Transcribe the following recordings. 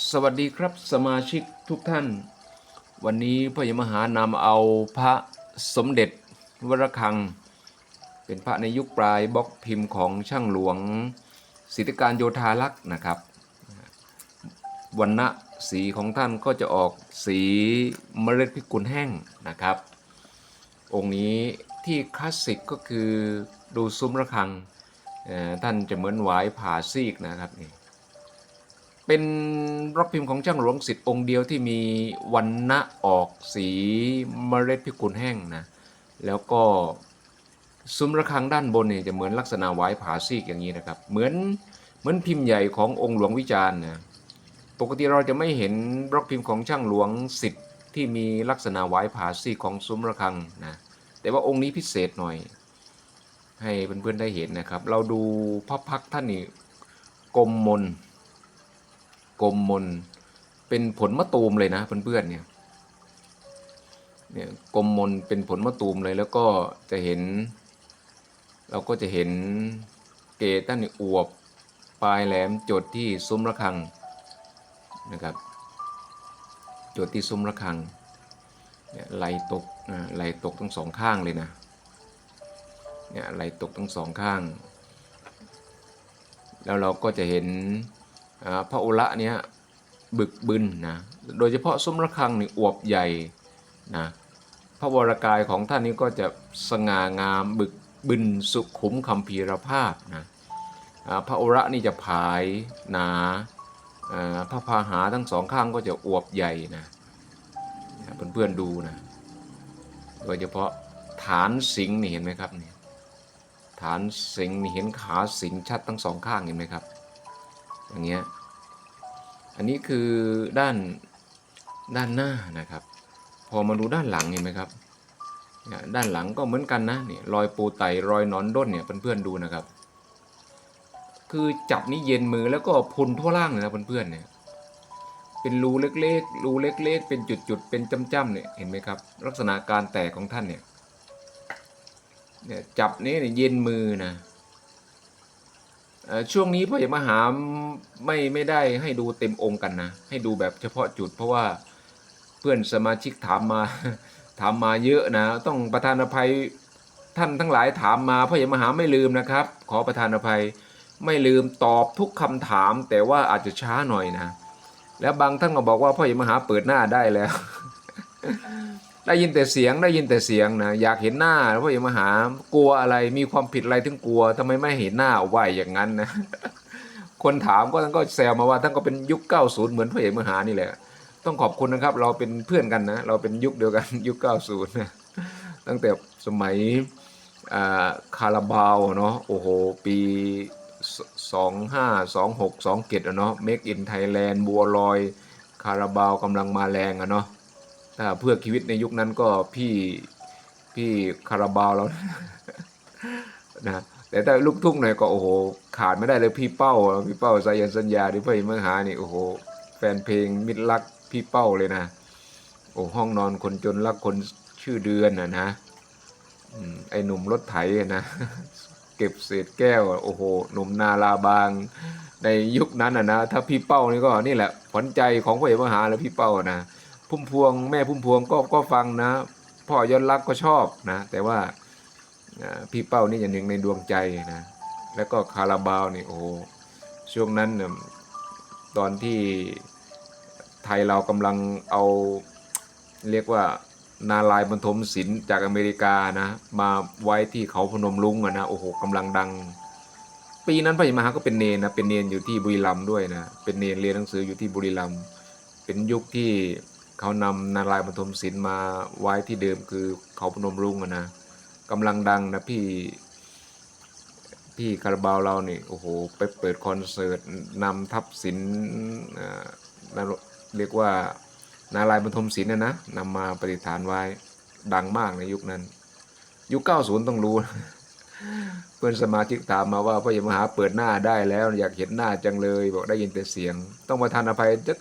สวัสดีครับสมาชิกทุกท่าน วันนี้พระยมหานำเอาพระสมเด็จวรคัง เป็นพระในยุคปลายบล็อกพิมพ์ของช่างหลวงสิทธิการโยธาลักษ์นะครับวันณะสีของท่านก็จะออกสีเมล็ดพิกุลแห้งนะครับ องค์นี้ที่คลาสสิกก็คือดูซุ้มระฆังท่านจะเหมือนหวายผ่าซีกนะครับนี่ เป็นบล็อกพิมพ์ของช่างหลวงสิทธิ์องค์เดียวที่มีวันณะออกสีเมล็ดพิกุลแห้งนะ แล้วก็ซุ้มระฆังด้านบนเนี่ยจะเหมือนลักษณะหวายผาซีกอย่างนี้นะครับ เหมือนเหมือนพิมพ์ใหญ่ขององค์หลวงวิจารณ์นะปกติเราจะไม่เห็นบล็อกพิมพ์ของช่างหลวงสิทธิ์ที่มีลักษณะหวายผาซีกของซุ้มระฆังนะแต่ว่าองค์นี้พิเศษหน่อย ให้เพื่อนๆได้เห็นนะครับ เราดูพระพักท่านนี่กลมมน กลมมน เป็นผลมะตูมเลยนะเพื่อนๆเนี่ยเนี่ยกลมมนเป็นผลมะตูมเลยแล้วก็จะเห็น เราก็จะเห็นเกต้านนี่อวบปลายแหลมจดที่ซุ้มระฆังนะครับจดที่ซุ้มระฆังเนี่ยไหลตกไหลตกทั้งสองข้างเลยนะเนี่ยไหลตกทั้งสองข้าง แล้วเราก็จะเห็น พระโอระเนี้ยบึกบึนนะโดยเฉพาะซุ้มระฆังนี่อวบใหญ่นะพระวรากายของท่านนี้ก็จะสง่างามบึกบึนสุขุมคำพีรภาพนะพระโอระนี่จะผายหนาพระพาหาทั้งสองข้างก็จะอวบใหญ่นะเพื่อนๆดูนะโดยเฉพาะฐานสิงห์นี่เห็นไหมครับนี่ฐานสิงห์นี่เห็นขาสิงห์ชัดทั้งสองข้างเห็นไหมครับ อย่างเงี้ย อันนี้คือด้านด้านหน้านะครับ พอมาดูด้านหลังเห็นไหมครับด้านหลังก็เหมือนกันนะนี่รอยปูไตรอยนอนด้นเนี่ยเพื่อนๆดูนะครับ คือจับนี่เย็นมือแล้วก็พุนทั่วล่างเลยนะเพื่อนๆเนี่ยเป็นรูเล็กๆรูเล็ก ๆ เป็นจุดๆเป็นจ้ำๆเนี่ยเห็นไหมครับ ลักษณะการแตกของท่านเนี่ยเนี่ยจับนี้เนี่ยเย็นมือนะเอ่อ ช่วงนี้พ่อใหญ่มหาไม่ไม่ได้ให้ดูเต็มองค์กันนะ ให้ดูแบบเฉพาะจุด เพราะว่าเพื่อนสมาชิกถามมาถามมาเยอะนะ ต้องประธานอภัยท่านทั้งหลายถามมาพ่อใหญ่มหาไม่ลืมนะครับ ขอประธานอภัยไม่ลืมตอบทุกคำถาม แต่ว่าอาจจะช้าหน่อยนะ แล้วบางท่านก็บอกว่าพ่อใหญ่มหาเปิดหน้าได้แล้ว ได้ยินแต่เสียงได้ยินแต่เสียงนะอยากเห็นหน้าพ่อใหญ่มหากลัวอะไรมีความผิดอะไรถึงกลัวทำไมไม่เห็นหน้าไหวอย่างนั้นนะคนถามก็ท่านก็แซวมาว่าท่านก็เป็นยุค 90 เหมือนพ่อเอกมหานี่แหละ ต้องขอบคุณนะครับ เราเป็นเพื่อนกันนะ เราเป็นยุคเดียวกันยุค 90 นะตั้งแต่สมัยคาราบาวเนาะโอ้โห ปี 25 26 27อะเนาะ Make in Thailand บัวลอย คาราบาวกำลังมาแรงอะเนาะ เพื่อชีวิตในยุคนั้นก็พี่พี่คาราบาวแล้วนะแต่ถ้าลูกทุ่งหน่อยก็โอ้โหขาดไม่ได้เลยพี่เป้าพี่เป้าสายันสัญญาหรือพี่เมือหานี่โอ้โหแฟนเพลงมิตรรักพี่เป้าเลยนะโอ้ห้องนอนคนจนรักคนชื่อเดือนนะนะไอหนุ่มรถไถอะนะเก็บเศษแก้วโอ้โหหนุ่มนาลาบางในยุคนั้นอะนะถ้าพี่เป้านี่ก็นี่แหละขวัญใจของพ่อเอกมหาแล้วพี่เป้านะ พุ่มพวง แม่พุ่มพวงก็ก็ฟังนะ พ่อยอนรักก็ชอบนะ แต่ว่าพี่เป้านี่อย่างหนึ่งในดวงใจนะ แล้วก็คาราบาวนี่โอ้ช่วงนั้นตอนที่ไทยเรากำลังเอาเรียกว่านาลายบรรทมศิลป์จากอเมริกานะ มาไว้ที่เขาพนมรุ้งอะนะโอ้โหกำลังดัง ปีนั้นพระยมหาก็เป็นเนนนะเป็นเนนอยู่ที่บุรีรัมย์ด้วยนะเป็นเนนเรียนหนังสืออยู่ที่บุรีรัมย์เป็นยุคที่ เขานำนารายณ์ปฐมศิลป์มาไว้ที่เดิมคือเขาพนมรุ้งนะกำลังดังนะพี่พี่คาราบาวเรานี่โอ้โหไปเปิดคอนเสิร์ตนำทัพศิลป์อ่านั่นเรียกว่านารายณ์ปฐมศิลป์นะนะนำมาประดิฐานไว้ดังมากในยุคนั้น ยุค 90 ต้องรู้ เพื่อนสมาชิกถามมาว่าพ่อใหญ่มหาเปิดหน้าได้แล้ว อยากเห็นหน้าจังเลย บอกได้ยินแต่เสียง ต้องมาทานอภัยจะ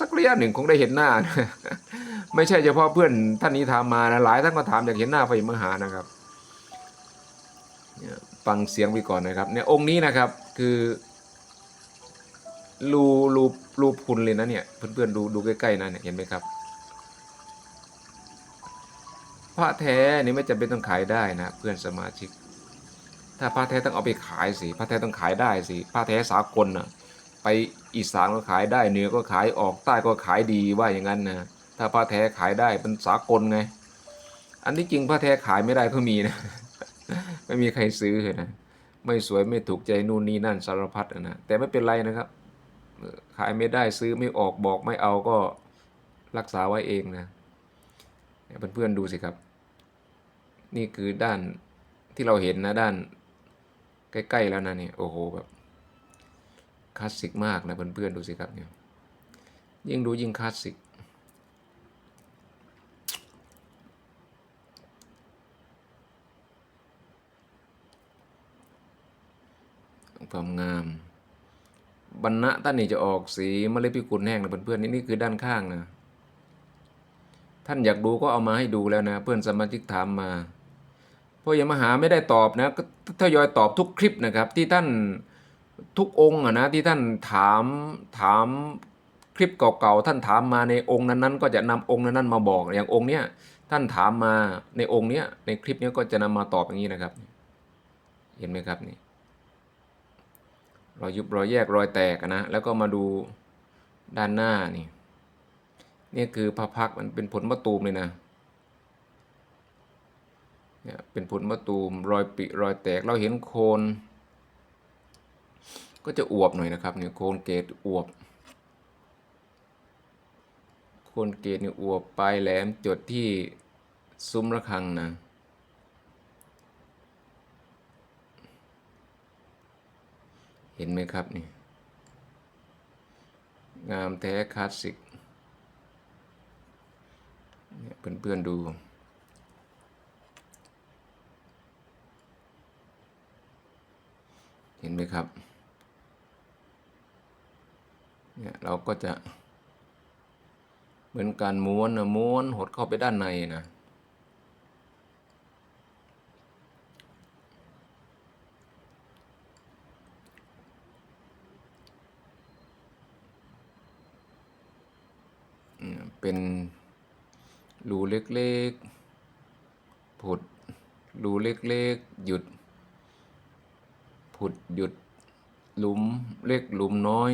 สักระยะหนึ่งคงได้เห็นหน้านะไม่ใช่เฉพาะเพื่อนท่านนี้ถามมานะหลายท่านก็ถามอยากเห็นหน้าพระมหานะครับฟังเสียงไปก่อนนะครับเนี่ยองค์นี้นะครับคือรูรูรูพุนเลยนะเนี่ยเพื่อนๆดูดูใกล้ๆนะเนี่ยเห็นไหมครับพระแท้นี่ไม่จำเป็นต้องขายได้นะเพื่อนสมาชิก ถ้าพระแท้ต้องเอาไปขายสิพระแท้ต้องขายได้สิพระแท้สากลนะ ไปอีสานก็ขายได้เหนือก็ขายออกใต้ก็ขายดีว่าอย่างนั้นนะถ้าพระแท้ขายได้เป็นสากลไง อันที่จริงพระแท้ขายไม่ได้ก็มีนะ ไม่มีใครซื้อเลยนะไม่สวยไม่ถูกใจนู่นนี่นั่นสารพัดนะแต่ไม่เป็นไรนะครับ ขายไม่ได้ซื้อไม่ออกบอกไม่เอาก็รักษาไว้เองนะเนี่ยเพื่อนๆดูสิครับ นี่คือด้านที่เราเห็นนะด้านใกล้ ๆ แล้วนะเนี่ยโอ้โหแบบ คลาสสิกมากนะเพื่อนๆดูสิครับเนี่ยยิ่งดูยิ่งคลาสสิกความงามบรรณะท่านนี่จะออกสีมะเร็พิกุลแห้งนะเพื่อนๆนี่นี่คือด้านข้างนะท่านอยากดูก็เอามาให้ดูแล้วนะ เพื่อนสมาชิกถามมาพราะยังมาหาไม่ได้ตอบนะก็ทยอยตอบทุกคลิปนะครับ ที่ท่าน ทุกองค์อะนะที่ท่านถามถามคลิปเก่าๆท่านถามมาในองค์นั้นๆ ก็จะนำองค์นั้นๆมาบอกอย่างองค์เนี้ยท่านถามมาในองค์เนี้ยในคลิปเนี้ยก็จะนำมาตอบอย่างนี้นะครับ เห็นไหมครับนี่รอยยุบรอยแยกรอยแตกนะแล้วก็มาดูด้านหน้านี่นี่คือพระพักมันเป็นผลมะตูมเลยนะเนี่ยเป็นผลมะตูมรอยปิรอยแตกเราเห็นโคน ก็จะอวบหน่อยนะครับเนี่ยโคนเกตอวบ โคนเกตเนี่ยอวบปลายแหลมจดที่ซุ้มระฆังนะเห็นไหมครับนี่งามแท้คลาสสิกเนี่ยเพื่อนๆดูเห็นไหมครับ เนี่ยเราก็จะ เหมือนการม้วนนะม้วนหดเข้าไปด้านในนะเป็นรูเล็กๆ ผุด รูเล็กๆ หยุด ผุดหยุด หลุมเล็กหลุมน้อย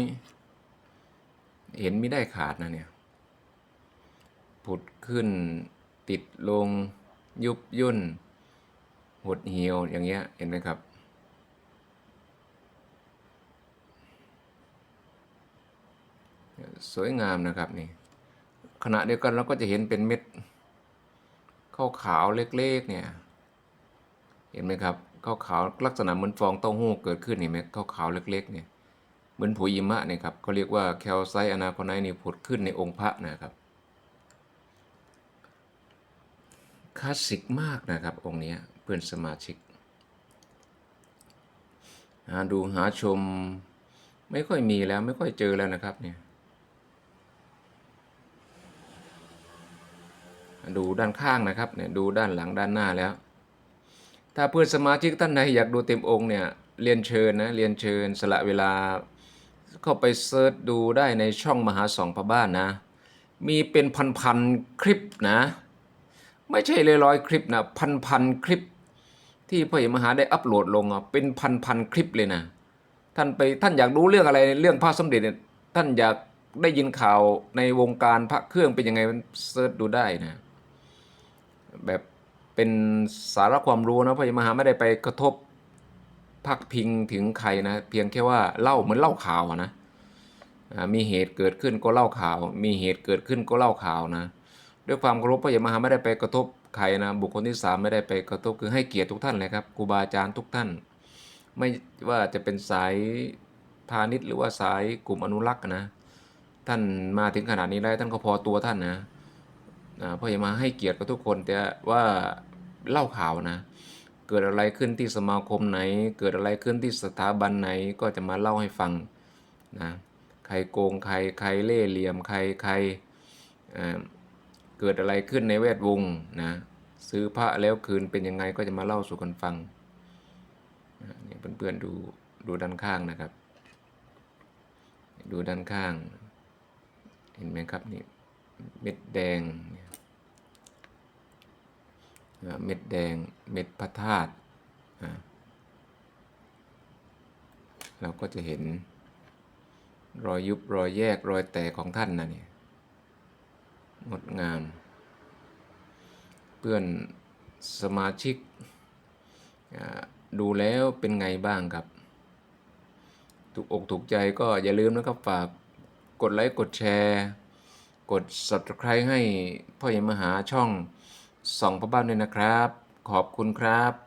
เห็นไม่ได้ขาดนะเนี่ย ผุดขึ้น ติดลง ยุบย่น หดเหี่ยวอย่างเงี้ย เห็นไหมครับ สวยงามนะครับนี่ ขณะเดียวกันเราก็จะเห็นเป็นเม็ดข้าวขาวเล็กๆเนี่ย เห็นไหมครับข้าวขาวลักษณะเหมือนฟองเต้าหู้เกิดขึ้นเห็นไหมขาวขาวเล็กๆเนี่ย เหมือนผุยหิมะเนี่ยครับเขาเรียกว่าแคลไซต์อนาคไนท์นี่ผุดขึ้นในองค์พระนะครับคลาสสิกมากนะครับองค์นี้เพื่อนสมาชิกหาดูหาชมไม่ค่อยมีแล้วไม่ค่อยเจอแล้วนะครับเนี่ยดูด้านข้างนะครับเนี่ยดูด้านหลังด้านหน้าแล้ว ถ้าเพื่อนสมาชิกท่านไหนอยากดูเต็มองค์เนี่ยเรียนเชิญนะเรียนเชิญสละเวลา เข้าไปเซิร์ชดูได้ในช่องมหาสองพระบ้านนะ มีเป็นพันๆคลิปนะ ไม่ใช่เลยร้อยๆคลิปนะพันๆคลิป ที่พ่อใหญ่มหาได้อัปโหลดลงอะเป็นพันๆคลิปเลยนะท่านไปท่านอยากรู้เรื่องอะไรเรื่องพระสมเด็จเนี่ยท่านอยากได้ยินข่าวในวงการพระเครื่องเป็นยังไงเซิร์ชดูได้นะแบบเป็นสาระความรู้นะพระมหาไม่ได้ไปกระทบ พักพิงถึงใครนะ เพียงแค่ว่าเล่าเหมือนเล่าข่าวนะมีเหตุเกิดขึ้นก็เล่าข่าว มีเหตุเกิดขึ้นก็เล่าข่าวนะ ด้วยความเคารพพระยามหาไม่ได้ไปกระทบใครนะ บุคคลที่สามไม่ได้ไปกระทบคือให้เกียรติทุกท่านเลยครับครูบาอาจารย์ทุกท่าน ไม่ว่าจะเป็นสายพาณิชย์หรือว่าสายกลุ่มอนุรักษ์นะ ท่านมาถึงขนาดนี้แล้วท่านก็พอตัวท่านนะพ่ออย่มาให้เกียรติกับทุกคนแต่ว่าเล่าข่าวนะ เกิดอะไรขึ้นที่สมาคมไหน เกิดอะไรขึ้นที่สถาบันไหนก็จะมาเล่าให้ฟังนะใครโกงใครใครเล่เหลี่ยมใครใครเเกิดอะไรขึ้นในแวดวงนะซื้อพระแล้วคืนเป็นยังไงก็จะมาเล่าสู่กันฟังนะนี่เพื่อนๆดูดูด้านข้างนะครับ ดูด้านข้าง เห็นไหมครับนี่เม็ดแดง เม็ดแดงเม็ดพระธาตุเราก็จะเห็นรอยยุบรอยแยกรอยแตกของท่านนะเนี่ยงดงาม เพื่อนสมาชิกดูแล้วเป็นไงบ้างครับ ถูกอกถูกใจก็อย่าลืมนะครับฝากกดไลค์กดแชร์ กด subscribe ให้พ่อใหญ่มหาช่อง ส่องพระบ้านด้วยนะครับ ขอบคุณครับ